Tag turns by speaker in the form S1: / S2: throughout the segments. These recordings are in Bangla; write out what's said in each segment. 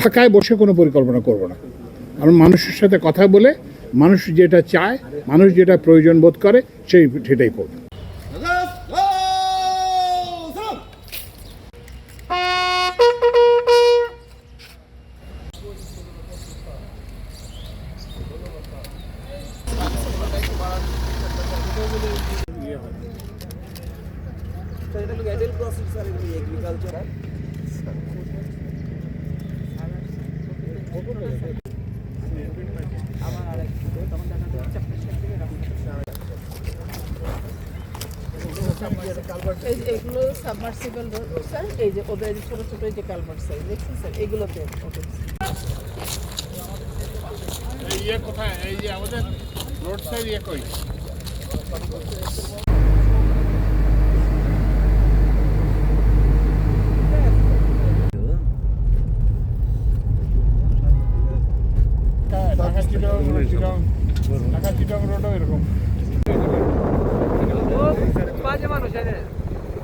S1: ঢাকায় বসে কোনো পরিকল্পনা করব না। আমরা মানুষের সাথে কথা বলে, মানুষ যেটা চায়, মানুষ যেটা প্রয়োজন বোধ করে, সেই সেটাই করব।
S2: এই যে এগুলো সাবমার্সিবল স্যার এই যে ওদের এই যে ছোট ছোট এই যে কালভার্ট সাইজ দেখছেন স্যার এগুলোতে
S1: ইয়ে কোথায়? এই যে আমাদের রোড সাইড ইয়ে কই? ঢাকা ঢাকা চিটাগং রোডও এরকম।
S3: বাজে মানুষ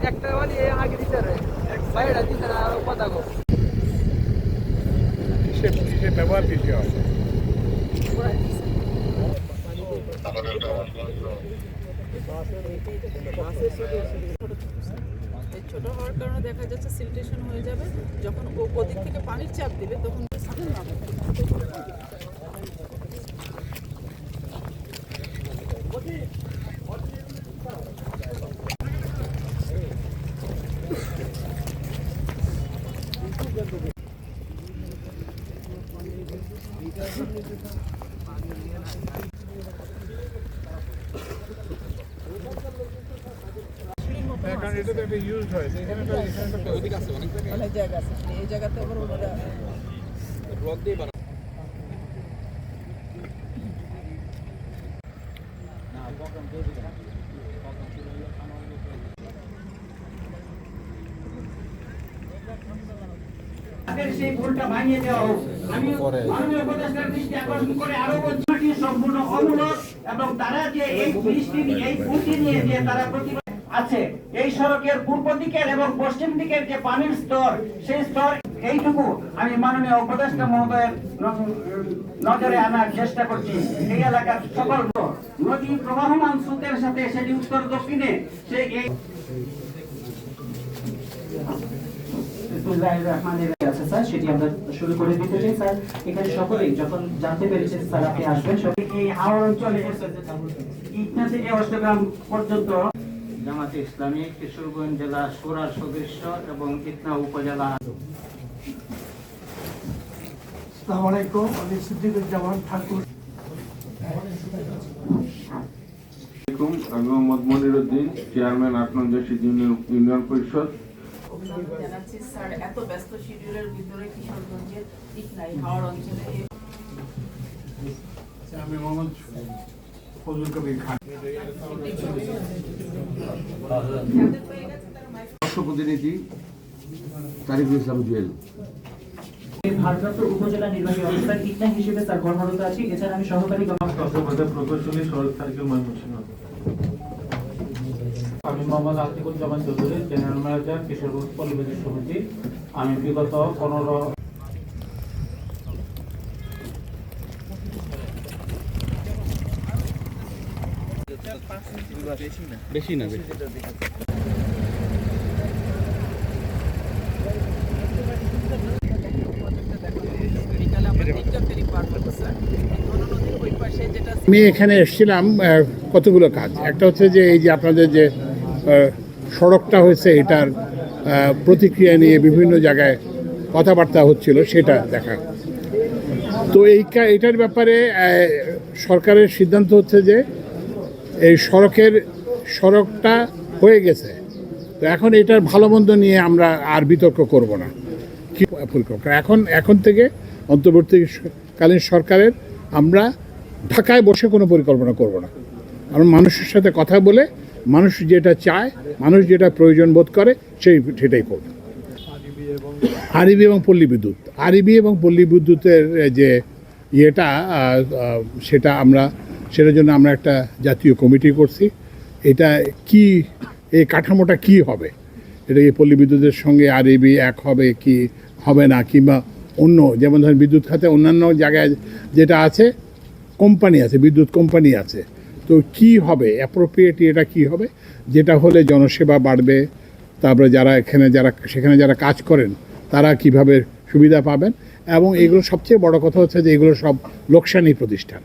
S3: দিতে দিতে না আর কথা গো
S1: কিসে কিসে ব্যবহার বেশি হয়
S2: ছোট হওয়ার কারণে দেখা যাচ্ছে সিলটেশন হয়ে যাবে। যখন ও ওদিক থেকে পানির চাপ দিবে তখন এই জায়গাতে আবার ওনারা
S4: তাদের সেই ভুলটা ভাঙিয়ে দেওয়া হোক। প্রতিবাদ আছে, এই সড়কের পূর্ব দিকের এবং পশ্চিম দিকের যে পানির স্তর, সেই স্তর, এইটুকু আমি মাননীয় উপদেষ্টা মহোদয়ের নজরে আনার চেষ্টা করছি। এই এলাকার সকল নদী প্রবাহমান স্রোতের সাথে সেটি উত্তর দক্ষিণে সে এই
S5: বিসমিল্লাহির রহমানির রহিম আছে স্যার সেটি আমরা শুরু করে দিতে চাই স্যার। এখানে সকলেই যখন জানতে পেরেছে স্যার আপনি আসবেন। সব
S4: এই হাওড় অঞ্চলে ইটনা থেকে অষ্টগ্রাম পর্যন্ত। জামাতে ইসলামী কিশোরগঞ্জ জেলা সুরার সদস্য এবং ইটনা উপজেলা
S6: আসসালামু আলাইকুম আমি সিদ্দিকুজ্জামান ঠাকুর।
S7: আমি মোহাম্মদ মনিরুদ্দিন চেয়ারম্যান আট ইউনিয়ন ইউনিয়ন পরিষদ
S2: জানাচ্ছি। স্যার এত ব্যস্ত শিডিউলের ভিতরে কিশোরগঞ্জের ঠিক নাই? হাওড় অঞ্চলে এই
S1: আমি মোহাম্মদ ফজল কবির খান।
S8: প্রতিনিধি তারিকুল ইসলাম জুয়েল।
S5: ভারপ্রাপ্ত উপজেলা নির্বাহী অফিসার হিসেবে স্যার কর্মরত আছি। এছাড়া আমি সহকারী
S9: প্রকৌশলী সড়ক সার্কেল ময়মনসিংহ। আমি মোহাম্মদ আতিকুজ্জামান চৌধুরী জেনারেল ম্যানেজার কিশোরগঞ্জ পরিবেশ সমিতি আমি বিগত পনেরো
S8: বেশি না বেশি।
S1: আমি এখানে এসেছিলাম কতগুলো কাজ? একটা হচ্ছে যে এই যে আপনাদের যে সড়কটা হয়েছে, এটার প্রতিক্রিয়া নিয়ে বিভিন্ন জায়গায় কথাবার্তা হচ্ছিল, সেটা দেখা। তো এই এটার ব্যাপারে সরকারের সিদ্ধান্ত হচ্ছে যে, এই সড়কের, সড়কটা হয়ে গেছে। তো এখন এটার ভালো মন্দ নিয়ে আমরা আর বিতর্ক করব না। কি এখন এখন থেকে, অন্তর্বর্তীকালীন সরকারের আমরা ঢাকায় বসে কোনো পরিকল্পনা করব না। আমরা মানুষের সাথে কথা বলে মানুষ যেটা চায়, মানুষ যেটা প্রয়োজন বোধ করে, সেই সেটাই করব। আরবি এবং পল্লী বিদ্যুৎ। আরবি এবং পল্লী বিদ্যুতের যে ইয়েটা সেটা আমরা, সেটার জন্য আমরা একটা জাতীয় কমিটি করছি। এটা কি, এই কাঠামোটা কি হবে? এটা কি পল্লী বিদ্যুতের সঙ্গে আরবি এক হবে কি, হবে না, কিংবা অন্য, যেমন ধরেন বিদ্যুৎ খাতে অন্যান্য জায়গায় যেটা আছে, কোম্পানি আছে, বিদ্যুৎ কোম্পানি আছে। তো কি হবে? অ্যাপ্রোপ্রিয়েট এটা কি হবে? যেটা হলে জনসেবা বাড়বে, তারপরে যারা এখানে যারা, সেখানে যারা কাজ করেন, তারা কীভাবে সুবিধা পাবেন? এবং এগুলো সবচেয়ে বড় কথা হচ্ছে যে এগুলো সব লোকসানি প্রতিষ্ঠান।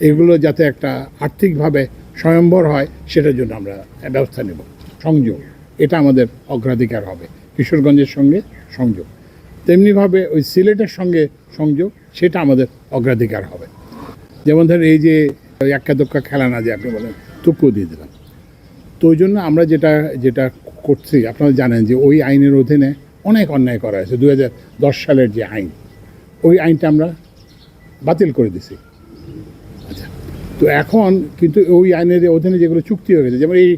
S1: এগুলো যাতে একটা আর্থিকভাবে স্বয়ম্বর হয়, সেটার জন্য আমরা ব্যবস্থা নেব। সংযোগ, এটা আমাদের অগ্রাধিকার হবে। কিশোরগঞ্জের সঙ্গে সংযোগ। তেমনিভাবে ওই সিলেটের সঙ্গে সংযোগ, সেটা আমাদের অগ্রাধিকার হবে। যেমন ধরেন এই যে এক্কা দোক্কা খেলা না যে আপনি বলেন টুকু দিয়ে দিলাম। তো ওই জন্য আমরা যেটা যেটা করছি, আপনারা জানেন যে ওই আইনের অধীনে অনেক অন্যায় করা হয়েছে। দু দশ সালের যে আইন, ওই আইনটা আমরা বাতিল করে দিছি। আচ্ছা তো এখন কিন্তু ওই আইনের অধীনে যেগুলো চুক্তি হয়ে গেছে, যেমন এই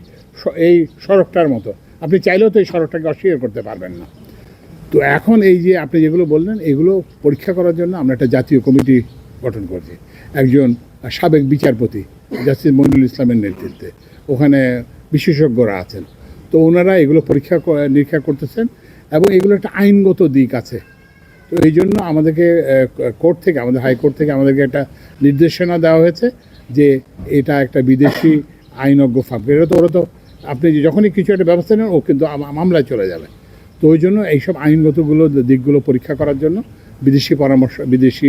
S1: এই সড়কটার মতো, আপনি চাইলেও তো এই সড়কটাকে অস্বীকার করতে পারবেন না। তো এখন এই যে আপনি যেগুলো বললেন, এগুলো পরীক্ষা করার জন্য আমরা একটা জাতীয় কমিটি গঠন করছি। একজন সাবেক বিচারপতি, জাস্টিস মনিরুল ইসলামের নেতৃত্বে। ওখানে বিশেষজ্ঞরা আছেন। তো ওনারা এগুলো পরীক্ষা নিরীক্ষা করতেছেন এবং এগুলো একটা আইনগত দিক আছে। তো এই জন্য আমাদেরকে কোর্ট থেকে, আমাদের হাইকোর্ট থেকে আমাদেরকে একটা নির্দেশনা দেওয়া হয়েছে যে এটা একটা বিদেশি আইনজ্ঞ ফার্ম। এটা তো, ওরা তো আপনি যখনই কিছু একটা ব্যবস্থা নেন, ও কিন্তু মামলায় চলে যাবে। তো ওই জন্য এইসব আইনগতগুলো, দিকগুলো পরীক্ষা করার জন্য বিদেশি পরামর্শ, বিদেশি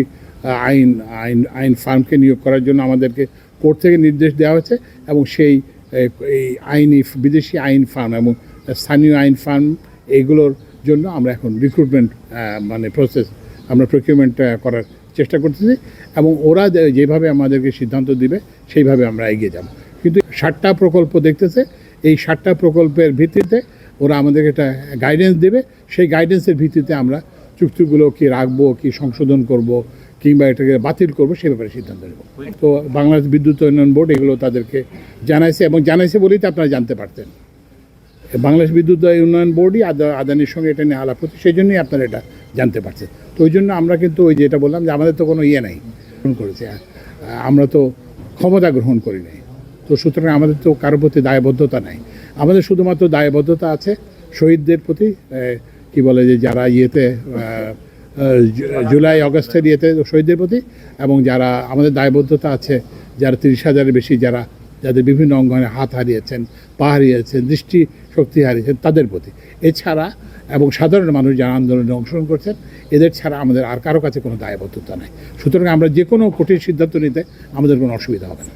S1: আইন আইন আইন ফার্মকে নিয়োগ করার জন্য আমাদেরকে কোর্ট থেকে নির্দেশ দেওয়া হয়েছে এবং সেই এই আইনি, বিদেশি আইন ফার্ম এবং স্থানীয় আইন ফার্ম এইগুলোর জন্য আমরা এখন রিক্রুটমেন্ট মানে প্রসেস আমরা প্রকিউরমেন্ট করার চেষ্টা করতেছি এবং ওরা যেভাবে আমাদেরকে সিদ্ধান্ত দিবে সেইভাবে আমরা এগিয়ে যাব। কিন্তু ষাটটা প্রকল্প দেখতেছে, এই ষাটটা প্রকল্পের ভিত্তিতে ওরা আমাদেরকে একটা গাইডেন্স দেবে। সেই গাইডেন্সের ভিত্তিতে আমরা চুক্তিগুলো কি রাখব, কি সংশোধন করব কিংবা এটাকে বাতিল করব, সে ব্যাপারে সিদ্ধান্ত নেব। তো বাংলাদেশ বিদ্যুৎ উন্নয়ন বোর্ড এগুলো তাদেরকে জানাইছে এবং জানাইছে বলেই তো আপনারা জানতে পারতেন। বাংলাদেশ বিদ্যুৎ উন্নয়ন বোর্ডই আদা- আদানির সঙ্গে এটা নিয়ে আলাপ হচ্ছে সেই জন্যই আপনারা এটা জানতে পারছেন। তো ওই জন্য আমরা কিন্তু ওই যেটা বললাম যে আমাদের তো কোনো ইয়ে নাই, গ্রহণ করেছে। আমরা তো ক্ষমতা গ্রহণ করি নাই। তো সুতরাং আমাদের তো কারোর প্রতি দায়বদ্ধতা নাই। আমাদের শুধুমাত্র দায়বদ্ধতা আছে শহীদদের প্রতি কি বলে যে যারা ইয়েতে জুলাই অগস্টের ইয়েতে শহীদদের প্রতি। এবং যারা, আমাদের দায়বদ্ধতা আছে, যারা তিরিশ হাজারের বেশি যারা, যাদের বিভিন্ন অঙ্গনে হাত হারিয়েছেন, পা হারিয়েছেন দৃষ্টি শক্তি হারিয়েছেন, তাদের প্রতি। এছাড়া, এবং সাধারণ মানুষ যারা আন্দোলনে অংশগ্রহণ করছেন, এদের ছাড়া আমাদের আর কারও কাছে কোনো দায়বদ্ধতা নাই। সুতরাং আমরা যে কোনো কঠিন সিদ্ধান্ত নিতে আমাদের কোনো অসুবিধা হবে না।